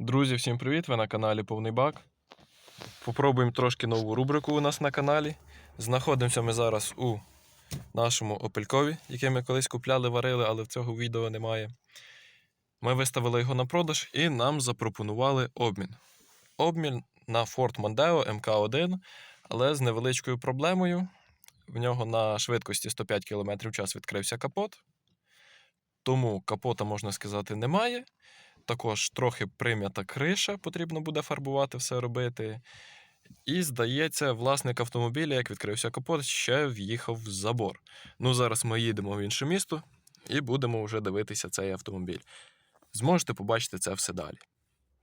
Друзі, всім привіт! Ви на каналі Повний Бак. Попробуємо трошки нову рубрику у нас на каналі. Знаходимося ми зараз у нашому опелькові, який ми колись купляли, варили, але в цього відео немає. Ми виставили його на продаж і нам запропонували обмін. Обмін на Ford Mondeo MK1, але з невеличкою проблемою. В нього на швидкості 105 км в час відкрився капот. Тому капота, можна сказати, немає. Також трохи прим'ята криша, потрібно буде фарбувати, все робити. І, здається, власник автомобіля, як відкрився капот, ще в'їхав в забор. Ну, зараз ми їдемо в інше місто і будемо вже дивитися цей автомобіль. Зможете побачити це все далі.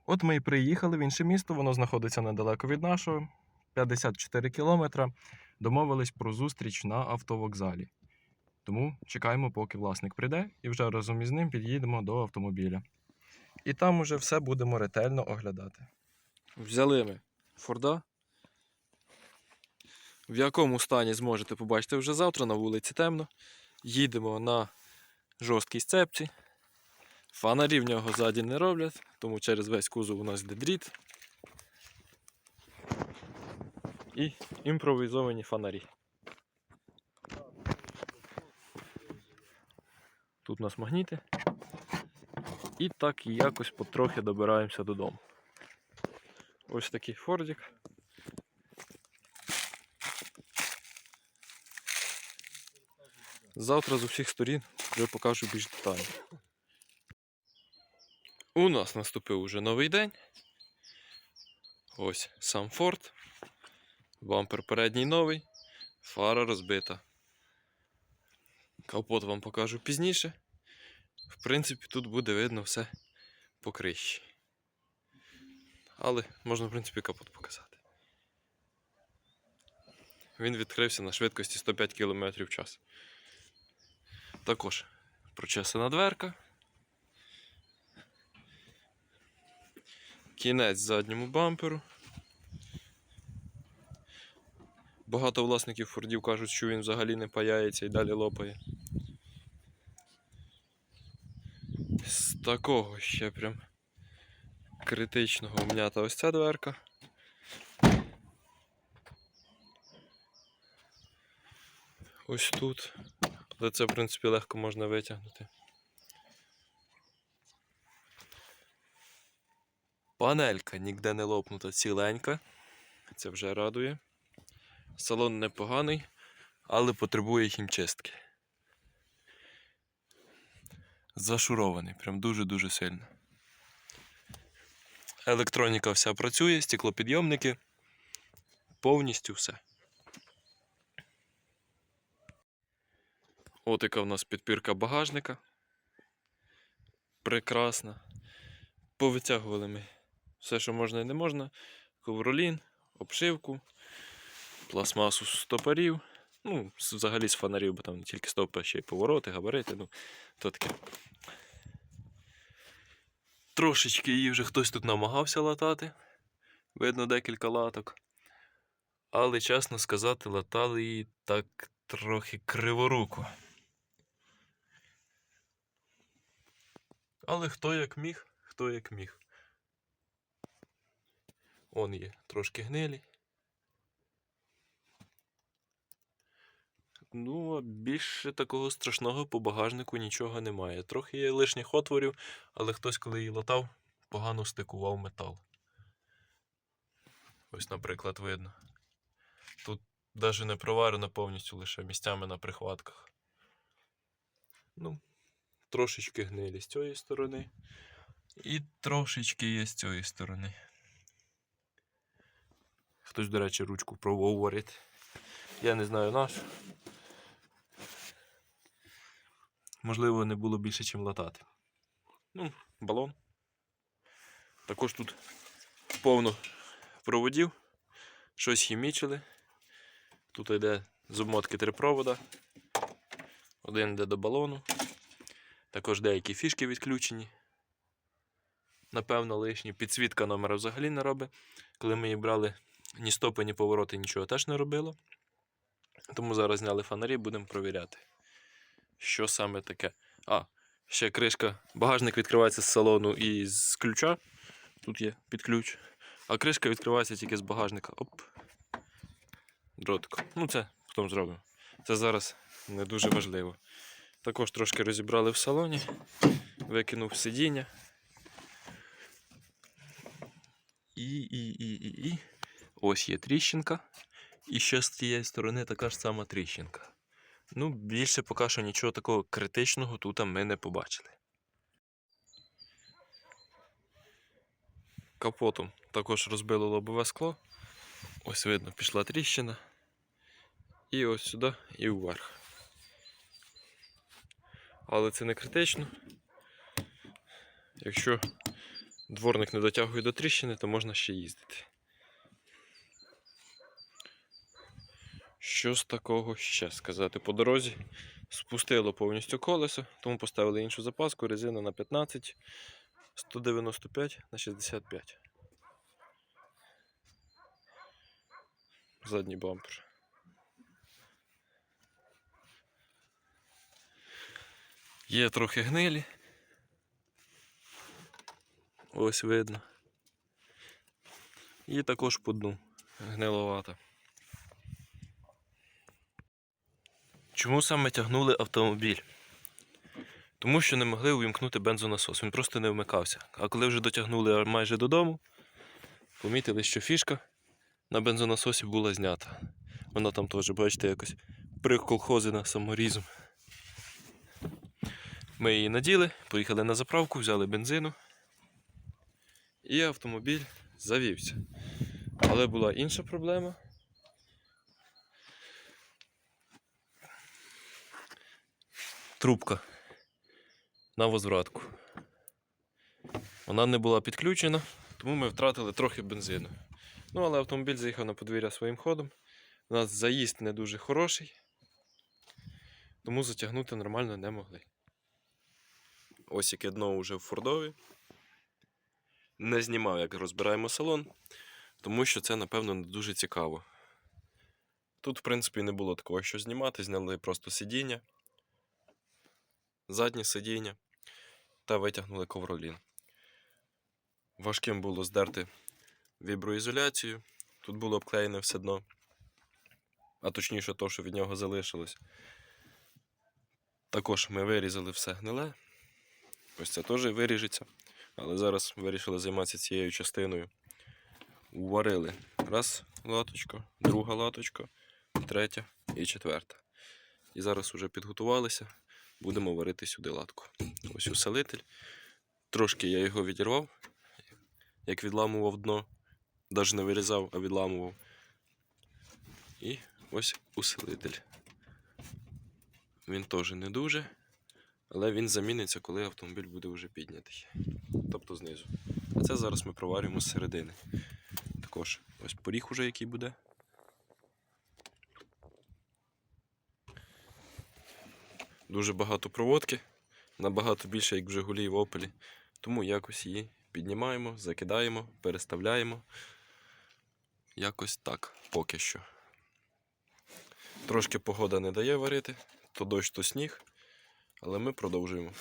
От ми і приїхали в інше місто, воно знаходиться недалеко від нашого, 54 кілометра. Домовились про зустріч на автовокзалі. Тому чекаємо, поки власник прийде, і вже разом із ним під'їдемо до автомобіля. І там уже все будемо ретельно оглядати. Взяли ми Форда. В якому стані зможете побачити вже завтра на вулиці темно. Їдемо на жорсткій сцепці. Фонарі в нього ззаді не роблять, тому через весь кузов у нас йде дріт. І імпровізовані фонарі. Тут у нас магніти. І так якось потрохи добираємося додому. Ось такий фордик. Завтра з усіх сторін вже покажу більш детально. У нас наступив уже новий день. Ось сам форт. Бампер передній новий, фара розбита. Капот вам покажу пізніше. В принципі, тут буде видно все по крищі. Але можна, в принципі, капот показати. Він відкрився на швидкості 105 км в час. Також прочесана дверка. Кінець задньому бамперу. Багато власників фордів кажуть, що він взагалі не паяється і далі лопає. З такого ще прям критичного вм'ята ось ця дверка. Ось тут. Але це, в принципі, легко можна витягнути. Панелька ніде не лопнута ціленька. Це вже радує. Салон непоганий, але потребує хімчистки. Зашурований, прям дуже-дуже сильно. Електроніка вся працює, стеклопідйомники. Повністю все. От яка в нас підпірка багажника. Прекрасна. Повитягували ми все, що можна і не можна. Ковролін, обшивку, пластмасу стопорів. Ну, взагалі з фонарів, бо там тільки стопи, ще й повороти, габарити. Ну, то таке. Трошечки її вже хтось тут намагався латати. Видно декілька латок. Але, чесно сказати, латали її так трохи криворуко. Але хто як міг, хто як міг. Он є трошки гнилі. Ну, більше такого страшного по багажнику нічого немає. Трохи є лишніх отворів, але хтось, коли її латав, погано стикував метал. Ось, наприклад, видно. Тут навіть не проварено повністю лише місцями на прихватках. Ну, трошечки гнилі з цієї сторони. І трошечки є з цієї сторони. Хтось, до речі, ручку пробував варити. Я не знаю наш. Можливо, не було більше, чим латати. Ну, балон. Також тут повно проводів. Щось хімічили. Тут йде з обмотки три провода. Один йде до балону. Також деякі фішки відключені. Напевно, лишні. Підсвітка номера взагалі не робить. Коли ми її брали, ні стопи, ні повороти, нічого теж не робило. Тому зараз зняли фонарі, будемо провіряти. Що саме таке? А, ще кришка. Багажник відкривається з салону і з ключа. Тут є під ключ. А кришка відкривається тільки з багажника. Оп. Дротиком. Ну це потім зробимо. Це зараз не дуже важливо. Також трошки розібрали в салоні, викинув сидіння. І, і, і, і, і. Ось є тріщинка. І ще з тієї сторони така ж сама тріщинка. Ну, більше поки що нічого такого критичного тут ми не побачили. Капотом також розбило лобове скло. Ось видно, пішла тріщина. І ось сюди, і вверх. Але це не критично. Якщо дворник не дотягує до тріщини, то можна ще їздити. Що з такого ще сказати? По дорозі спустило повністю колесо, тому поставили іншу запаску, резина на 15, 195 на 65. Задній бампер. Є трохи гнилі. Ось видно. І також по дну гниловата. Чому саме тягнули автомобіль? Тому що не могли увімкнути бензонасос. Він просто не вмикався. А коли вже дотягнули майже додому, помітили, що фішка на бензонасосі була знята. Вона там теж, бачите, якось приколхозена саморізом. Ми її наділи, поїхали на заправку, взяли бензину. І автомобіль завівся. Але була інша проблема. Трубка на возвратку. Вона не була підключена, тому ми втратили трохи бензину. Ну, але автомобіль заїхав на подвір'я своїм ходом. У нас заїзд не дуже хороший, тому затягнути нормально не могли. Ось яке дно вже в Фордові. Не знімав, як розбираємо салон, тому що це, напевно, не дуже цікаво. Тут, в принципі, не було такого, що знімати, зняли просто сидіння, заднє сидіння та витягнули ковролін. Важким було здерти віброізоляцію. Тут було обклеєне все дно, а точніше, то, що від нього залишилось. Також ми вирізали все гниле. Ось це теж виріжеться. Але зараз вирішили займатися цією частиною. Уварили раз латочка, друга латочка, третя і четверта. І зараз вже підготувалися, будемо варити сюди латку. Ось усилитель. Трошки я його відірвав, як відламував дно. Навіть не вирізав, а відламував. І ось усилитель. Він теж не дуже. Але він заміниться, коли автомобіль буде вже піднятий. Тобто знизу. А це зараз ми проварюємо з середини. Також ось поріг уже який буде. Дуже багато проводки, набагато більше, як в Жигулі і в Опелі. Тому якось її піднімаємо, закидаємо, переставляємо. Якось так поки що. Трошки погода не дає варити, то дощ, то сніг. Але ми продовжуємо.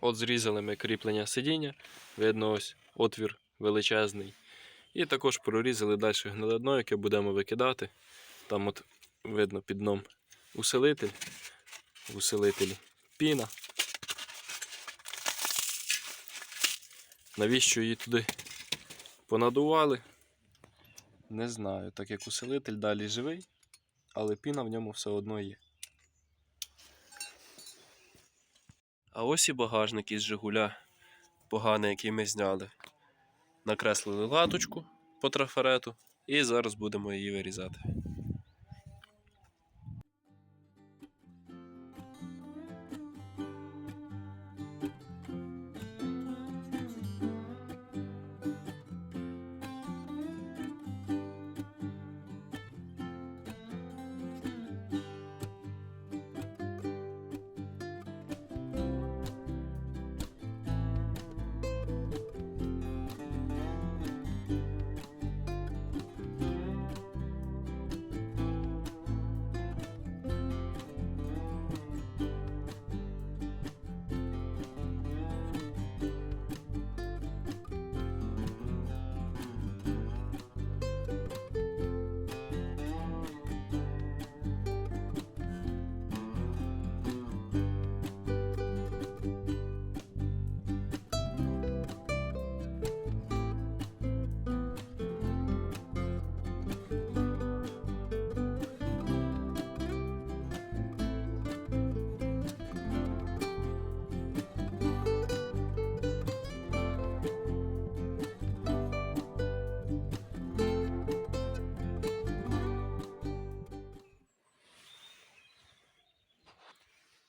От зрізали ми кріплення сидіння, видно ось отвір величезний. І також прорізали далі гниледно, яке будемо викидати. Там от видно під дном усилитель, в піна. Навіщо її туди понадували? Не знаю, так як усилитель далі живий, але піна в ньому все одно є. А ось і багажник із Жигуля, поганий, який ми зняли. Накреслили латочку по трафарету і зараз будемо її вирізати.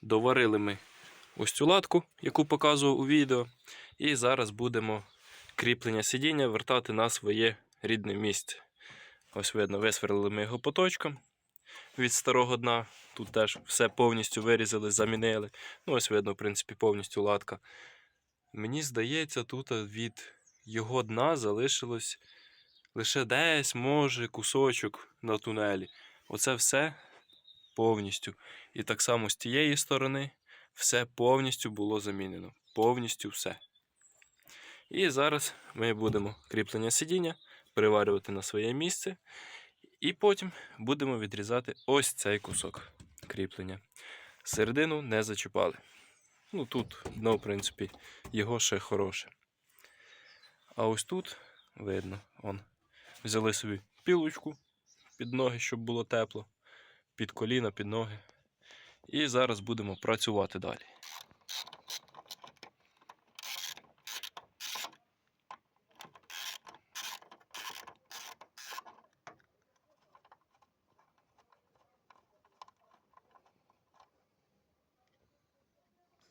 Доварили ми ось цю латку, яку показував у відео. І зараз будемо кріплення сидіння вертати на своє рідне місце. Ось видно, висверлили ми його поточком від старого дна. Тут теж все повністю вирізали, замінили. Ну, ось видно, в принципі, повністю латка. Мені здається, тут від його дна залишилось лише десь, може, кусочок на тунелі. Оце все повністю. І так само з тієї сторони все повністю було замінено. Повністю все. І зараз ми будемо кріплення сидіння приварювати на своє місце. І потім будемо відрізати ось цей кусок кріплення. Середину не зачіпали. Ну тут дно, в принципі, його ще хороше. А ось тут видно, он, взяли собі пілочку під ноги, щоб було тепло під коліна, під ноги. І зараз будемо працювати далі.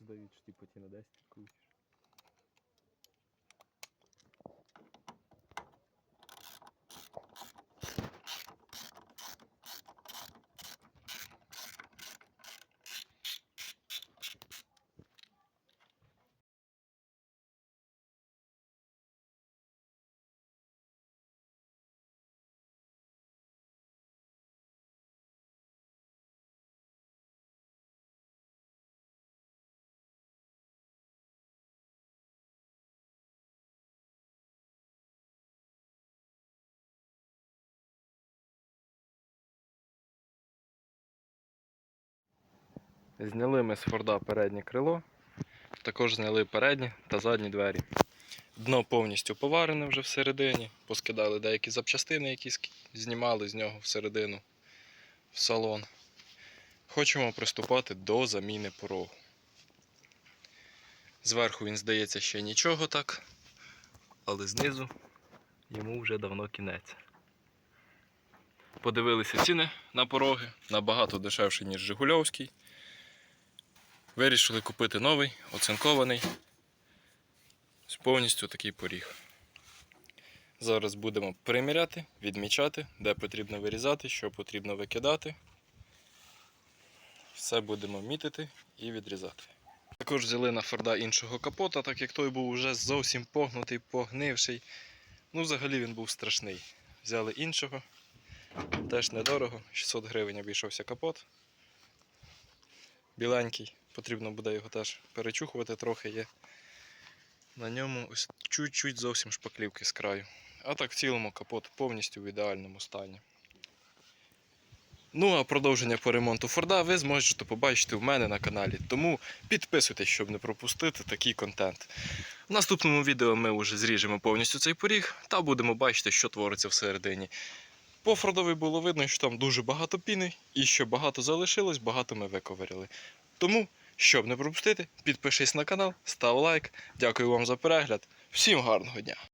Здають, що типу ті на 10 крутиш. Зняли ми з Форда переднє крило, також зняли передні та задні двері. Дно повністю поварене вже всередині, поскидали деякі запчастини, які знімали з нього всередину в салон. Хочемо приступати до заміни порогу. Зверху він здається ще нічого так, але знизу йому вже давно кінець. Подивилися ціни на пороги набагато дешевше, ніж Жигульовський. Вирішили купити новий, оцинкований. Ось Повністю такий поріг. Зараз будемо приміряти, відмічати, де потрібно вирізати, що потрібно викидати. Все будемо мітити і відрізати. Також взяли на Форда іншого капота, так як той був вже зовсім погнутий, погнивший. Ну, взагалі він був страшний. Взяли іншого. Теж недорого, 600 гривень обійшовся капот. Біленький, потрібно буде його теж перечухувати трохи є. На ньому ось чуть-чуть зовсім шпаклівки з краю. А так в цілому капот повністю в ідеальному стані. Ну а продовження по ремонту Форда ви зможете побачити в мене на каналі. Тому підписуйтесь, щоб не пропустити такий контент. В наступному відео ми вже зріжемо повністю цей поріг та будемо бачити, що твориться всередині. По Фордові було видно, що там дуже багато піни, і що багато залишилось, багато ми виковиряли. Тому, щоб не пропустити, підпишись на канал, став лайк. Дякую вам за перегляд. Всім гарного дня!